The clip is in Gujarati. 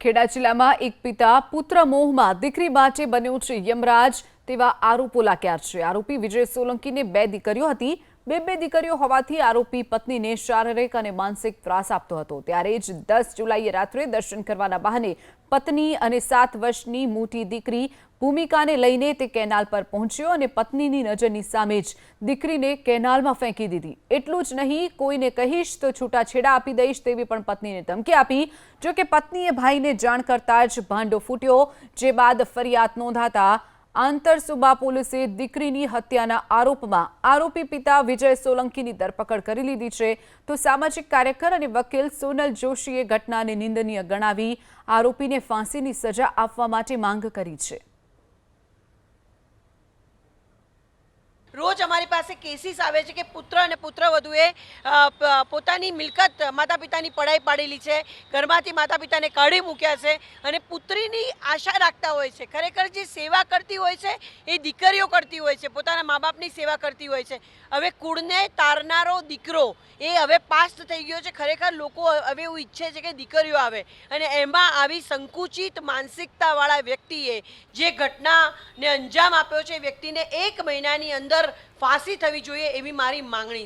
ખેડા જિલ્લામાં એક પિતા પુત્ર મોહમાં દીકરી માટે બન્યો છે યમરાજ તેવા આરોપો લાગ્યા છે. આરોપી વિજય સોલંકીને બે દીકરીઓ હતી. બે બે દીકરીઓ હોવાથી આરોપી પત્નીને શારીરિક અને માનસિક ત્રાસ આપતો હતો. ત્યારે જ દસ જુલાઈએ રાત્રે દર્શન કરવાના બહાને પત્ની અને સાત વર્ષની મોટી દીકરી ભૂમિકાને લઈને તે કેનાલ પર પહોંચ્યો અને પત્નીની નજરની સામે જ દીકરીને કેનાલમાં ફેંકી દીધી. એટલું જ નહીં, કોઈને કહીશ તો છૂટાછેડા આપી દઈશ તેવી પણ પત્નીને ધમકી આપી. જો કે પત્નીએ ભાઈને જાણ કરતા જ ભાંડો ફૂટ્યો, જે બાદ ફરિયાદ નોંધાતા આંતરસુબા પોલીસે દીકરીની હત્યાના આરોપમાં આરોપી પિતા વિજય સોલંકીની ધરપકડ કરી લીધી છે. તો સામાજિક કાર્યકર અને વકીલ સોનલ જોશીએ ઘટનાને નિંદનીય ગણાવી આરોપીને ફાંસીની સજા આપવા માટે માંગ કરી છે. રોજ અમારી પાસે કેસીસ આવે છે કે પુત્ર અને પુત્રવધુએ વધુએ પોતાની મિલકત માતા પિતાની પડાઈ પાડેલી છે, ઘરમાંથી માતા પિતાને કાઢી મૂક્યા છે અને પુત્રીની આશા રાખતા હોય છે. ખરેખર જે સેવા કરતી હોય છે, એ દીકરીઓ કરતી હોય છે. પોતાના મા બાપની સેવા કરતી હોય છે. હવે કુળને તારનારો દીકરો એ હવે પાસ્ટ થઈ ગયો છે. ખરેખર લોકો હવે એવું ઈચ્છે છે કે દીકરીઓ આવે. અને એમાં આવી સંકુચિત માનસિકતાવાળા વ્યક્તિએ જે ઘટનાને અંજામ આપ્યો છે વ્યક્તિને એક મહિનાની અંદર ફાંસી થવી જોઈએ એવી મારી માંગણી છે.